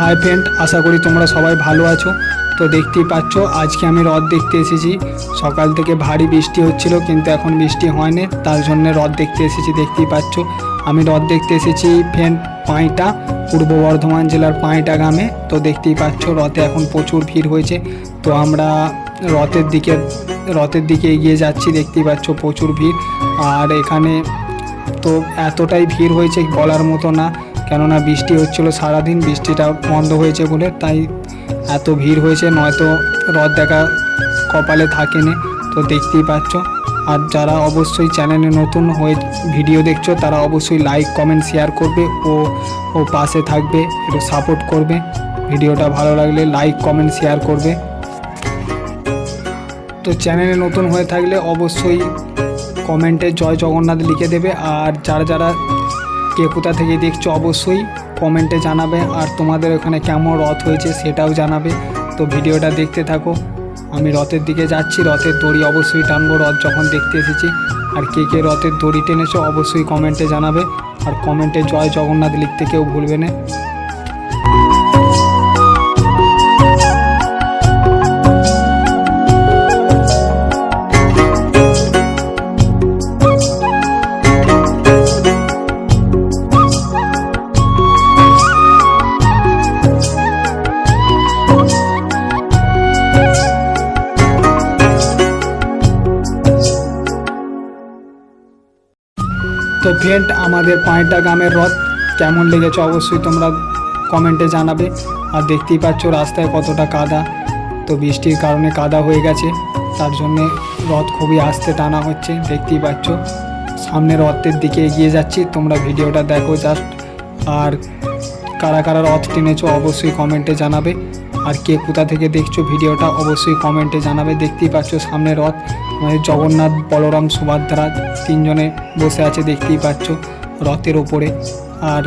Hi friend, আশা করি তোমরা সবাই ভালো আছো। তো দেখতেই পাচ্ছ, আজকে আমি রথ দেখতে এসেছি। সকাল থেকে ভারী বৃষ্টি হচ্ছিল, কিন্তু এখন বৃষ্টি হয়নি, তার জন্য রথ দেখতে এসেছি, দেখতেই পাচ্ছ। আমি রথ দেখতে এসেছি, ফ্রেন্ড, পাঁইটা, পূর্ব বর্ধমান জেলার পাঁইটা গ্রামে। তো দেখতেই পাচ্ছ রথে এখন প্রচুর ভিড় হয়েছে। তো আমরা রথের দিকে রথের দিকে এগিয়ে যাচ্ছি, দেখতেই পাচ্ছ প্রচুর ভিড়। আর এখানে তো এতটাই ভিড় হয়েছে বলার মতো না। কেননা বৃষ্টি হচ্ছিল সারাদিন, বৃষ্টিটা বন্ধ হয়েছে বলে, তাই এত ভিড় হয়েছে, নয়তো রথ দেখা কপালে থাকেনি। তো দেখতেই পাচ্ছ। আর যারা অবশ্যই চ্যানেলে নতুন হয়ে ভিডিও দেখছ, তারা অবশ্যই লাইক কমেন্ট শেয়ার করবে ও ও পাশে থাকবে, একটু সাপোর্ট করবে। ভিডিওটা ভালো লাগলে লাইক কমেন্ট শেয়ার করবে। তো চ্যানেলে নতুন হয়ে থাকলে অবশ্যই কমেন্টে জয় জগন্নাথ লিখে দেবে। আর যারা যারা কে কোথা থেকে দেখছ অবশ্যই কমেন্টে জানাবে আর তোমাদের ওখানে কেমন রথ হয়েছে সেটাও জানাবে। তো ভিডিওটা দেখতে থাকো। আমি রথের দিকে যাচ্ছি, রথের দড়ি অবশ্যই টানবো, রথ যখন দেখতে এসেছি। আর কে কে রথের দড়ি টেনেছো অবশ্যই কমেন্টে জানাবে। আর কমেন্টে জয় জগন্নাথ লিখতে কেউ ভুলবে না। তো ফ্রেন্ড আমাদের পাঁচটা গ্রামের রথ। কেমন লেগেছে অবশ্যই তোমরা কমেন্টে জানাবে। আর দেখতেই পাচ্ছ রাস্তায় কতটা কাদা। তো বৃষ্টির কারণে কাদা হয়ে গেছে। তার জন্যে রথ খুবই আস্তে টানা হচ্ছে, দেখতেই পাচ্ছ। সামনে রথের দিকে এগিয়ে যাচ্ছি, তোমরা ভিডিওটা দেখো জাস্ট আর কারা কারা রথ টেনেছো অবশ্যই কমেন্টে জানাবে। আর কে কোথা থেকে দেখছ ভিডিওটা অবশ্যই কমেন্টে জানাবে। দেখতেই পাচ্ছ সামনে রথ। মানে জগন্নাথ, বলরাম, সুভদ্রা তিনজনে বসে আছে, দেখতেই পাচ্ছ রথের ওপরে। আর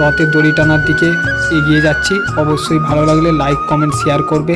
রথের দড়ি টানার দিকে এগিয়ে যাচ্ছি। অবশ্যই ভালো লাগলে লাইক কমেন্ট শেয়ার করবে।